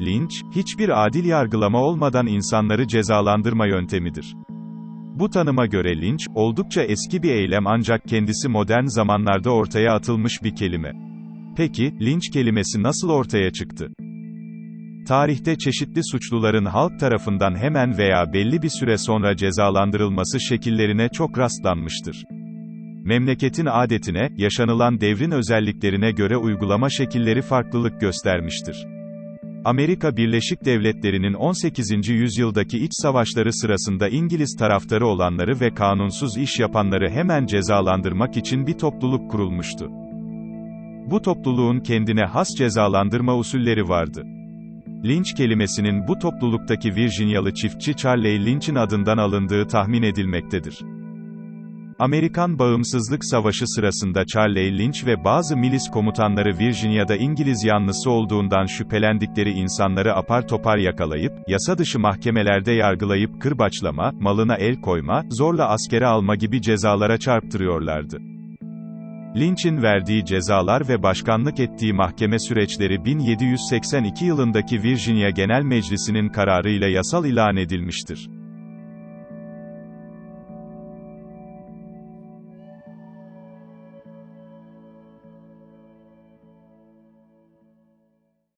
Linç, hiçbir adil yargılama olmadan insanları cezalandırma yöntemidir. Bu tanıma göre linç, oldukça eski bir eylem ancak kendisi modern zamanlarda ortaya atılmış bir kelime. Peki, linç kelimesi nasıl ortaya çıktı? Tarihte çeşitli suçluların halk tarafından hemen veya belli bir süre sonra cezalandırılması şekillerine çok rastlanmıştır. Memleketin adetine, yaşanılan devrin özelliklerine göre uygulama şekilleri farklılık göstermiştir. Amerika Birleşik Devletleri'nin 18. yüzyıldaki iç savaşları sırasında İngiliz taraftarı olanları ve kanunsuz iş yapanları hemen cezalandırmak için bir topluluk kurulmuştu. Bu topluluğun kendine has cezalandırma usulleri vardı. Lynch kelimesinin bu topluluktaki Virginialı çiftçi Charley Lynch'in adından alındığı tahmin edilmektedir. Amerikan Bağımsızlık Savaşı sırasında Charley Lynch ve bazı milis komutanları Virginia'da İngiliz yanlısı olduğundan şüphelendikleri insanları apar topar yakalayıp, yasa dışı mahkemelerde yargılayıp kırbaçlama, malına el koyma, zorla askere alma gibi cezalara çarptırıyorlardı. Lynch'in verdiği cezalar ve başkanlık ettiği mahkeme süreçleri 1782 yılındaki Virginia Genel Meclisi'nin kararıyla yasal ilan edilmiştir.